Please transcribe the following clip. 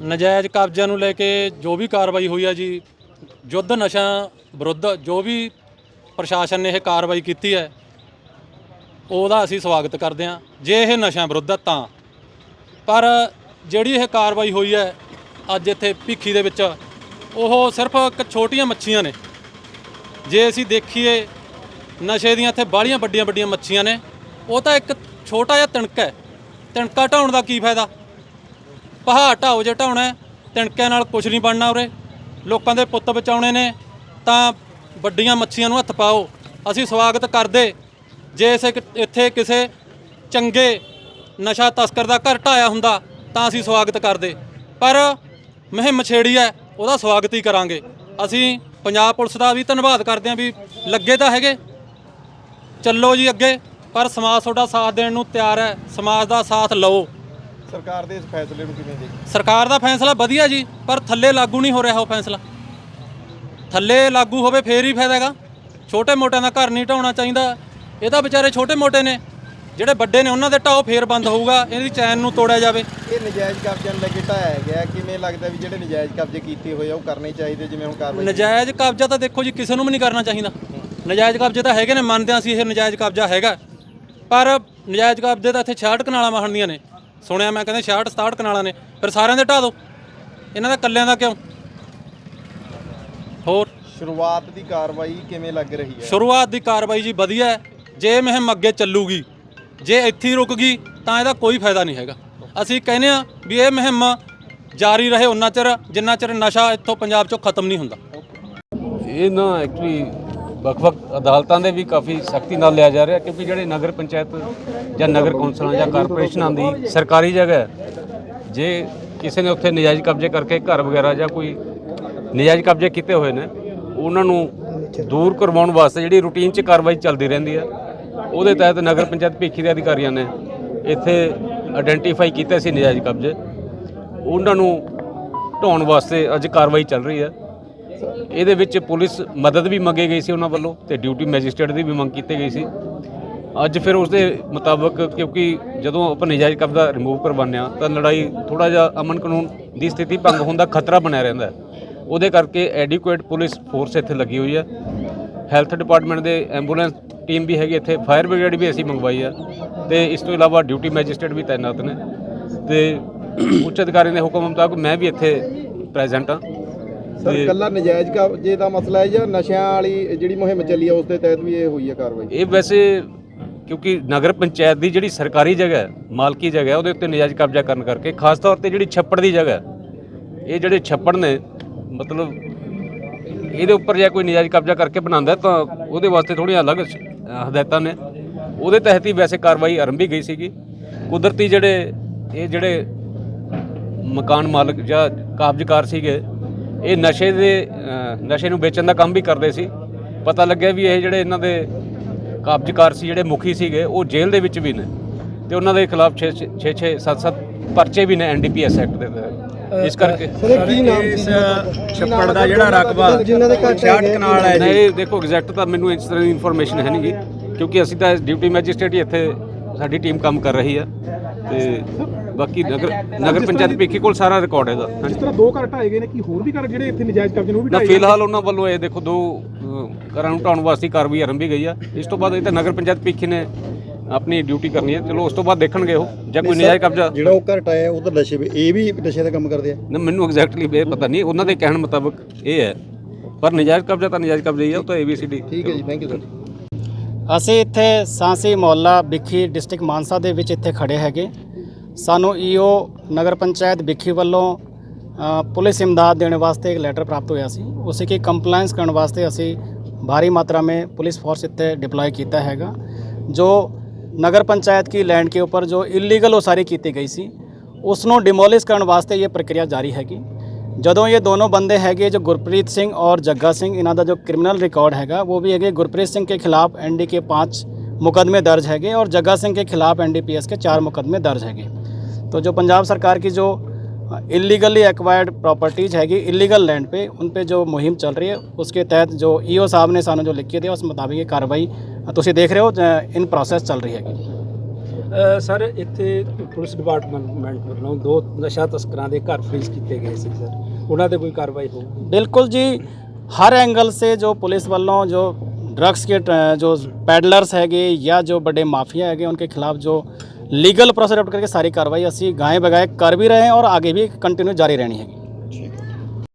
ਨਜਾਇਜ਼ ਕਬਜ਼ਿਆਂ ਨੂੰ ਲੈ ਕੇ ਜੋ ਵੀ ਕਾਰਵਾਈ ਹੋਈ ਆ ਜੀ ਯੁੱਧ ਨਸ਼ਾ ਵਿਰੁੱਧ ਜੋ ਵੀ ਪ੍ਰਸ਼ਾਸਨ ਨੇ ਇਹ ਕਾਰਵਾਈ ਕੀਤੀ ਹੈ, ਉਹਦਾ ਅਸੀਂ ਸਵਾਗਤ ਕਰਦੇ ਹਾਂ। ਜੇ ਇਹ ਨਸ਼ਾ ਵਿਰੁੱਧ ਹੈ ਤਾਂ। ਪਰ ਜਿਹੜੀ ਇਹ ਕਾਰਵਾਈ ਹੋਈ ਹੈ, ਅੱਜ ਇੱਥੇ ਭਿੱਖੀ ਦੇ ਵਿੱਚ, ਉਹ ਸਿਰਫ ਇੱਕ ਛੋਟੀਆਂ ਮੱਛੀਆਂ ਨੇ। ਜੇ ਅਸੀਂ ਦੇਖੀਏ, ਨਸ਼ੇ ਦੀਆਂ ਇੱਥੇ ਬਾਹਲੀਆਂ ਵੱਡੀਆਂ ਵੱਡੀਆਂ ਮੱਛੀਆਂ ਨੇ। ਉਹ ਤਾਂ ਇੱਕ ਛੋਟਾ ਜਿਹਾ ਤਿਣਕਾ ਹੈ। ਤਿਣਕਾ ਢਾਉਣ ਦਾ ਕੀ ਫਾਇਦਾ? ਪਹਾੜ ਢਾਓ ਜੇ ਢਾਉਣਾ ਤਿਣਕਿਆਂ ਨਾਲ ਕੁਝ ਨਹੀਂ ਬਣਨਾ ਉਰੇ। ਲੋਕਾਂ ਦੇ ਪੁੱਤ ਬਚਾਉਣੇ ਨੇ, ਤਾਂ ਵੱਡੀਆਂ ਮੱਛੀਆਂ ਨੂੰ ਹੱਥ ਪਾਓ। ਅਸੀਂ ਸਵਾਗਤ ਕਰਦੇ, ਜੇ ਇਸੇ ਇੱਥੇ ਕਿਸੇ ਚੰਗੇ ਨਸ਼ਾ ਤਸਕਰ ਦਾ ਘਰ ਢਾਇਆ ਹੁੰਦਾ, ਤਾਂ ਅਸੀਂ ਸਵਾਗਤ ਕਰਦੇ। ਪਰ ਮੁਹਿੰਮ ਛੇੜੀ ਹੈ, ਉਹਦਾ ਸਵਾਗਤ ਹੀ ਕਰਾਂਗੇ। ਅਸੀਂ ਪੰਜਾਬ ਪੁਲਿਸ ਦਾ ਵੀ ਧੰਨਵਾਦ ਕਰਦੇ ਹਾਂ ਵੀ ਲੱਗੇ ਤਾਂ ਹੈਗੇ। ਚੱਲੋ ਜੀ ਅੱਗੇ, ਪਰ ਸਮਾਜ ਤੁਹਾਡਾ ਸਾਥ ਦੇਣ ਨੂੰ ਤਿਆਰ ਹੈ, ਸਮਾਜ ਦਾ ਸਾਥ ਲਓ। ਸਰਕਾਰ ਦੇ ਇਸ ਫੈਸਲੇ ਨੂੰ ਕਿਵੇਂ ਦੇਖਦੇ? ਸਰਕਾਰ ਦਾ ਫੈਸਲਾ ਵਧੀਆ ਜੀ ਪਰ ਥੱਲੇ ਲਾਗੂ ਨਹੀਂ ਹੋ ਰਿਹਾ ਉਹ ਫੈਸਲਾ। ਥੱਲੇ ਲਾਗੂ ਹੋਵੇ ਫੇਰ ਹੀ ਫਾਇਦਾ ਹੈਗਾ। ਛੋਟੇ ਮੋਟਿਆਂ ਦਾ ਘਰ ਨਹੀਂ ਢਾਉਣਾ ਚਾਹੀਦਾ। ਇਹ ਤਾਂ ਵਿਚਾਰੇ ਛੋਟੇ ਮੋਟੇ ਨੇ। ਜਿਹੜੇ ਵੱਡੇ ਨੇ ਉਹਨਾਂ ਦੇ ਢਾਓ ਫੇਰ ਬੰਦ ਹੋਊਗਾ। ਇਹਦੀ ਚੈਨ ਨੂੰ ਤੋੜਿਆ ਜਾਵੇ। ਇਹ ਨਜਾਇਜ਼ ਕਬਜ਼ਿਆਂ ਨੂੰ ਲੈ ਕੇ ਢਾਇਆ ਗਿਆ। ਕਿਵੇਂ ਲੱਗਦਾ ਵੀ ਜਿਹੜੇ ਨਜਾਇਜ਼ ਕਬਜ਼ੇ ਕੀਤੇ ਹੋਏ ਆ ਉਹ ਕਰਨੇ ਚਾਹੀਦੇ ਜਿਵੇਂ ਹੁਣ ਕਾਰਵਾਈ ਨਜਾਇਜ਼ ਕਬਜ਼ਾ ਤਾਂ ਦੇਖੋ ਜੀ ਕਿਸੇ ਨੂੰ ਵੀ ਨਹੀਂ ਕਰਨਾ ਚਾਹੀਦਾ। ਨਜਾਇਜ਼ ਕਬਜ਼ੇ ਤਾਂ ਹੈਗੇ ਨੇ ਮੰਨਦੇ ਹਾਂ ਅਸੀਂ ਇਹ ਨਜਾਇਜ਼ ਕਬਜ਼ਾ ਹੈਗਾ। ਪਰ ਨਜਾਇਜ਼ ਕਬਜ਼ੇ ਤਾਂ ਇੱਥੇ 66 ਕਨਾਲਾਂ ਮਹਣਦੀਆਂ ਨੇ। ਸੁਣਿਆ ਮੈਂ ਕਹਿੰਦੇ 66 67 ਕਨਾਲਾਂ ਨੇ ਫਿਰ ਸਾਰਿਆਂ ਦੇ ਢਾ ਦਿਓ ਇਹਨਾਂ ਦਾ ਕੱਲਿਆਂ ਦਾ ਕਿਉਂ? ਹੋਰ? ਸ਼ੁਰੂਆਤ ਦੀ ਕਾਰਵਾਈ ਕਿਵੇਂ ਲੱਗ ਰਹੀ ਹੈ? ਸ਼ੁਰੂਆਤ ਦੀ ਕਾਰਵਾਈ ਜੀ ਵਧੀਆ ਹੈ। ਜੇ ਮੁਹਿੰਮ ਅੱਗੇ ਚੱਲੂਗੀ ਜੇ ਇੱਥੇ ਹੀ ਰੁਕ ਗਈ ਤਾਂ ਇਹਦਾ ਕੋਈ ਫਾਇਦਾ ਨਹੀਂ ਹੈਗਾ। ਅਸੀਂ ਕਹਿੰਦੇ ਆ ਵੀ ਇਹ ਮੁਹਿੰਮ ਜਾਰੀ ਰਹੇ ਉਨਾ ਚਿਰ ਜਿੰਨਾ ਚਿਰ ਨਸ਼ਾ ਇੱਥੋਂ ਪੰਜਾਬ ਚੋਂ ਖਤਮ ਨਹੀਂ ਹੁੰਦਾ। ਇਹ ਨਾ ਐਕਚੁਅਲੀ ਵੱਖ-ਵੱਖ ਅਦਾਲਤਾਂ ਦੇ ਵੀ ਕਾਫੀ ਸਖਤੀ ਨਾਲ ਲਿਆ ਜਾ ਰਿਹਾ ਕਿਉਂਕਿ ਜਿਹੜੇ ਨਗਰ ਪੰਚਾਇਤ ਜਾਂ ਨਗਰ ਕੌਂਸਲਾਂ ਜਾਂ ਕਾਰਪੋਰੇਸ਼ਨਾਂ ਦੀ ਸਰਕਾਰੀ ਜਗ੍ਹਾ ਜੇ ਕਿਸੇ ਨੇ ਉੱਥੇ ਨਜਾਇਜ਼ ਕਬਜ਼ੇ ਕਰਕੇ ਘਰ ਵਗੈਰਾ ਜਾਂ ਕੋਈ ਨਜਾਇਜ਼ ਕਬਜ਼ੇ ਕੀਤੇ ਹੋਏ ਨੇ, ਉਹਨਾਂ ਨੂੰ ਦੂਰ ਕਰਵਾਉਣ ਵਾਸਤੇ ਜਿਹੜੀ ਰੂਟੀਨ 'ਚ ਕਾਰਵਾਈ ਚੱਲਦੀ ਰਹਿੰਦੀ ਹੈ, ਉਹਦੇ ਤਹਿਤ ਨਗਰ ਪੰਚਾਇਤ ਭੀਖੀ ਦੇ ਅਧਿਕਾਰੀਆਂ ਨੇ ਇੱਥੇ ਆਇਡੈਂਟੀਫਾਈ ਕੀਤੇ ਸੀ ਨਜਾਇਜ਼ ਕਬਜ਼ੇ, ਉਹਨਾਂ ਨੂੰ ਢਾਉਣ ਵਾਸਤੇ ਅੱਜ ਕਾਰਵਾਈ ਚੱਲ ਰਹੀ ਹੈ। ਇਹਦੇ ਵਿੱਚ ਪੁਲਿਸ ਮਦਦ ਵੀ ਮੰਗੀ ਗਈ ਸੀ ਉਹਨਾਂ ਵੱਲੋਂ ਤੇ ਡਿਊਟੀ ਮੈਜਿਸਟਰੇਟ ਦੀ ਵੀ ਮੰਗ ਕੀਤੀ ਗਈ ਸੀ। ਅੱਜ ਫਿਰ ਉਸ ਦੇ ਮੁਤਾਬਕ ਕਿਉਂਕਿ ਜਦੋਂ ਆਪਾਂ ਨਜਾਇਜ਼ ਕਬਜ਼ਾ ਰਿਮੂਵ ਕਰਵਾਉਂਦੇ ਹਾਂ ਤਾਂ ਲੜਾਈ ਥੋੜਾ ਜਿਹਾ ਅਮਨ ਕਾਨੂੰਨ ਦੀ ਸਥਿਤੀ ਭੰਗ ਹੋਣ ਦਾ ਖਤਰਾ ਬਣਿਆ ਰਹਿੰਦਾ ਉਹਦੇ ਕਰਕੇ ਐਡਿਕੁਏਟ ਪੁਲਿਸ ਫੋਰਸ ਇੱਥੇ ਲੱਗੀ ਹੋਈ ਹੈ। ਹੈਲਥ ਡਿਪਾਰਟਮੈਂਟ ਦੇ ਐਂਬੂਲੈਂਸ ਟੀਮ ਵੀ ਹੈਗੀ ਇੱਥੇ ਫਾਇਰ ਬ੍ਰਿਗੇਡ ਵੀ ਅਸੀਂ ਮੰਗਵਾਈ ਹੈ ਤੇ ਇਸ ਤੋਂ ਇਲਾਵਾ ਡਿਊਟੀ ਮੈਜਿਸਟਰੇਟ ਵੀ ਤਾਇਨਾਤ ਨੇ ਤੇ ਉੱਚ ਅਧਿਕਾਰੀ ਦੇ ਹੁਕਮ ਮੁਤਾਬਕ ਮੈਂ ਵੀ ਇੱਥੇ ਪ੍ਰੈਜ਼ੈਂਟ ਹਾਂ। ਸਰ ਕੱਲਾ ਨਜਾਇਜ਼ ਕਬਜ਼ੇ ਦਾ ਮਸਲਾ ਹੈ ਜਾਂ ਨਸ਼ਿਆਂ ਵਾਲੀ ਜਿਹੜੀ ਮੁਹਿੰਮ ਚੱਲੀ ਹੈ ਉਸ ਦੇ ਤਹਿਤ ਵੀ ਇਹ ਹੋਈ ਹੈ ਕਾਰਵਾਈ। ਇਹ ਵੈਸੇ ਕਿਉਂਕਿ ਨਗਰ ਪੰਚਾਇਤ ਦੀ ਜਿਹੜੀ ਸਰਕਾਰੀ ਜਗ੍ਹਾ ਹੈ ਮਾਲਕੀ ਜਗ੍ਹਾ ਹੈ ਉਹਦੇ ਉੱਤੇ ਨਜਾਇਜ਼ ਕਬਜ਼ਾ ਕਰਨ ਕਰਕੇ ਖਾਸ ਤੌਰ ਤੇ ਜਿਹੜੀ ਛੱਪੜ ਦੀ ਜਗ੍ਹਾ ਹੈ, ਇਹ ਜਿਹੜੇ ਛੱਪੜ ਨੇ ਮਤਲਬ ਇਹਦੇ ਉੱਪਰ ਜੇ ਕੋਈ ਨਜਾਇਜ਼ ਕਬਜ਼ਾ ਕਰਕੇ ਬਣਾਉਂਦਾ ਤਾਂ ਉਹਦੇ ਵਾਸਤੇ ਥੋੜ੍ਹੀਆਂ ਅਲੱਗ ਹਦਾਇਤਾਂ ਨੇ। ਉਹਦੇ ਤਹਿਤ ਹੀ ਵੈਸੇ ਕਾਰਵਾਈ ਆਰੰਭੀ ਗਈ ਸੀਗੀ। ਕੁਦਰਤੀ ਜਿਹੜੇ ਇਹ ਜਿਹੜੇ ਮਕਾਨ ਮਾਲਕ ਜਾਂ ਕਾਬਜ਼ਕਾਰ ਸੀਗੇ ਇਹ ਨਸ਼ੇ ਦੇ ਨਸ਼ੇ ਨੂੰ ਵੇਚਣ ਦਾ ਕੰਮ ਵੀ ਕਰਦੇ ਸੀ। ਪਤਾ ਲੱਗਿਆ ਵੀ ਇਹ ਜਿਹੜੇ ਇਹਨਾਂ ਦੇ ਕਾਬਜ਼ਕਾਰ ਸੀ ਜਿਹੜੇ ਮੁਖੀ ਸੀਗੇ ਉਹ ਜੇਲ੍ਹ ਦੇ ਵਿੱਚ ਵੀ ਨੇ। ਤੇ ਉਹਨਾਂ ਦੇ ਖਿਲਾਫ 6 6 6 7 7 ਪਰਚੇ ਵੀ ਨੇ ਐਨਡੀਪੀਐਸ ਐਕਟ ਦੇ ਤਹਿਤ। ਇਸ ਕਰਕੇ ਕੀ ਨਾਮ ਸੀ ਛੱਪੜ ਦਾ ਜਿਹੜਾ ਰਕਬਾ ਜਿਨ੍ਹਾਂ ਦੇ ਘੱਟ ਕਨਾਲ ਹੈ ਨਹੀਂ ਦੇਖੋ ਐਗਜ਼ੈਕਟ ਤਾਂ ਮੈਨੂੰ ਇਸ ਤਰ੍ਹਾਂ ਦੀ ਇਨਫੋਰਮੇਸ਼ਨ ਹੈ ਨਹੀਂਗੀ ਕਿਉਂਕਿ ਅਸੀਂ ਤਾਂ ਡਿਊਟੀ ਮੈਜਿਸਟ੍ਰੇਟ ਹੀ ਇੱਥੇ ਸਾਡੀ ਟੀਮ ਕੰਮ ਕਰ ਰਹੀ ਆ ਤੇ ਬਾਕੀ ਨਗਰ ਨਗਰ ਪੰਚਾਇਤ ਭੀਖੀ ਕੋਲ ਸਾਰਾ ਰਿਕਾਰਡ ਹੈਗਾ। ਜਿਸ ਤਰ੍ਹਾਂ ਦੋ ਘਰ ਢਾਏ ਗਏ ਨੇ ਕੀ ਹੋਰ ਵੀ ਘਰ ਜਿਹੜੇ ਇੱਥੇ ਨਜਾਇਜ਼ ਕਬਜ਼ੇ ਨੇ ਉਹ ਵੀ ਨਾ ਢਾਏ ਫਿਲਹਾਲ ਉਹਨਾਂ ਵੱਲੋਂ ਇਹ ਦੇਖੋ ਦੋ ਅ, ਘਰਾਂ ਨੂੰ ਢਾਉਣ ਵਾਸਤੇ ਕਾਰਵਾਈ ਆਰੰਭੀ ਗਈ ਆ। ਇਸ ਤੋਂ ਬਾਅਦ ਇਹ ਤਾਂ ਨਗਰ ਪੰਚਾਇਤ ਭੀਖੀ ਨੇ ਆਪਣੀ ਡਿਊਟੀ ਕਰਨੀ ਹੈ। ਚਲੋ ਉਸ ਤੋਂ ਬਾਅਦ ਦੇਖਣਗੇ ਉਹ ਜਾਂ ਕੋਈ ਨਜਾਇਜ਼ ਕਬਜ਼ਾ। ਜਿਹੜਾ ਉਹ ਘਰ ਟਾਇਆ ਉਹ ਤਾਂ ਨਸ਼ੇ ਵੀ ਇਹ ਵੀ ਨਸ਼ੇ ਦਾ ਕੰਮ ਕਰਦੇ ਆ। ਨਾ ਮੈਨੂੰ ਐਗਜ਼ੈਕਟਲੀ ਇਹ ਪਤਾ ਨਹੀਂ। ਉਹਨਾਂ ਦੇ ਕਹਿਣ ਮੁਤਾਬਕ ਇਹ ਹੈ। ਪਰ ਨਜਾਇਜ਼ ਕਬਜ਼ਾ ਤਾਂ ਨਜਾਇਜ਼ ਕਬਜ਼ਾ ਹੀ ਆ ਉਹ ਤਾਂ ਏਬੀਸੀਡੀ ਠੀਕ ਹੈ ਜੀ ਥੈਂਕ ਯੂ ਸਰ ਅਸੀਂ ਇੱਥੇ ਸਾਂਸੀ ਮੌਲਾ ਵਿਖੀ ਡਿਸਟ੍ਰਿਕਟ ਮਾਨਸਾ ਦੇ ਵਿੱਚ ਇੱਥੇ ਖੜੇ ਹੈਗੇ। ਸਾਨੂੰ ਈਓ ਨਗਰ ਪੰਚਾਇਤ ਵਿਖੀ ਵੱਲੋਂ ਪੁਲਿਸ ਇਮਦਾਦ ਦੇਣ ਵਾਸਤੇ ਇੱਕ ਲੈਟਰ ਪ੍ਰਾਪਤ ਹੋਇਆ ਸੀ। ਉਸੇ ਕੀ ਕੰਪਲਾਈਂਸ ਕਰਨ ਵਾਸਤੇ ਅਸੀਂ ਭਾਰੀ ਮਾਤਰਾ ਮੇਂ ਪੁਲਿਸ ਫੋਰਸ ਇੱਥੇ ਡਿਪਲੋਏ ਕੀਤਾ ਹੈਗਾ, ਜੋ ਨਗਰ ਪੰਚਾਇਤ ਕੀ ਲੈਂਡ ਕੇ ਉੱਪਰ ਜੋ ਇਲੀਗਲ ਉਹ ਸਾਰੀ ਕੀਤੀ ਗਈ ਸੀ ਉਸ ਨੂੰ ਡਿਮੋਲਿਸ਼ ਕਰਨ ਵਾਸਤੇ ਇਹ ਪ੍ਰਕਿਰਿਆ ਜਾਰੀ ਹੈਗੀ। ਜਦੋਂ ਇਹ ਦੋਨੋਂ ਬੰਦੇ ਹੈਗੇ ਜੋ ਗੁਰਪ੍ਰੀਤ ਸਿੰਘ ਔਰ ਜੱਗਾ ਸਿੰਘ ਇਹਨਾਂ ਦਾ ਜੋ ਕ੍ਰਿਮੀਨਲ ਰਿਕਾਰਡ ਹੈਗਾ ਉਹ ਵੀ ਹੈਗੇ ਗੁਰਪ੍ਰੀਤ ਸਿੰਘ ਕੇ ਖਿਲਾਫ डी के 5 मुकदमे दर्ज है और जग्गा सिंह के खिलाफ एनडीपीएस के चार मुकदमे दर्ज है तो जो पंजाब सरकार की जो इलीगली एक्वायर्ड प्रॉपर्टीज़ हैगी इलीगल लैंड पे, उन पे जो मुहिम चल रही है, उसके तहत जो ईओ साहब ने सानू जो लिखी दी उस मुताबिक ये कार्रवाई ਤੁਸੀਂ ਦੇਖ ਰਹੇ ਹੋ इन प्रोसैस चल रही ਹੈਗੀ ਸਰ ਇੱਥੇ ਪੁਲਿਸ ਡਿਪਾਰਟਮੈਂਟ ਵੱਲੋਂ ਦੋ ਨਸ਼ਾ ਤਸਕਰਾਂ ਦੇ ਘਰ ਫ੍ਰੀਜ਼ ਕੀਤੇ ਗਏ ਸੀ ਸਰ ਉਹਨਾਂ ਤੇ ਕੋਈ ਕਾਰਵਾਈ ਹੋਊਗੀ बिल्कुल जी हर एंगल से जो पुलिस वालों जो ड्रग्स के ट- जो पैडलर्स हैगे या जो बड़े माफिया हैगे उनके खिलाफ जो लीगल प्रोसेस करके सारी कार्रवाई ਅਸੀਂ ਗਾਏ ਬਗਾਏ ਕਰ ਵੀ ਰਹੇ हैं और आगे भी कंटिन्यू जारी रहनी है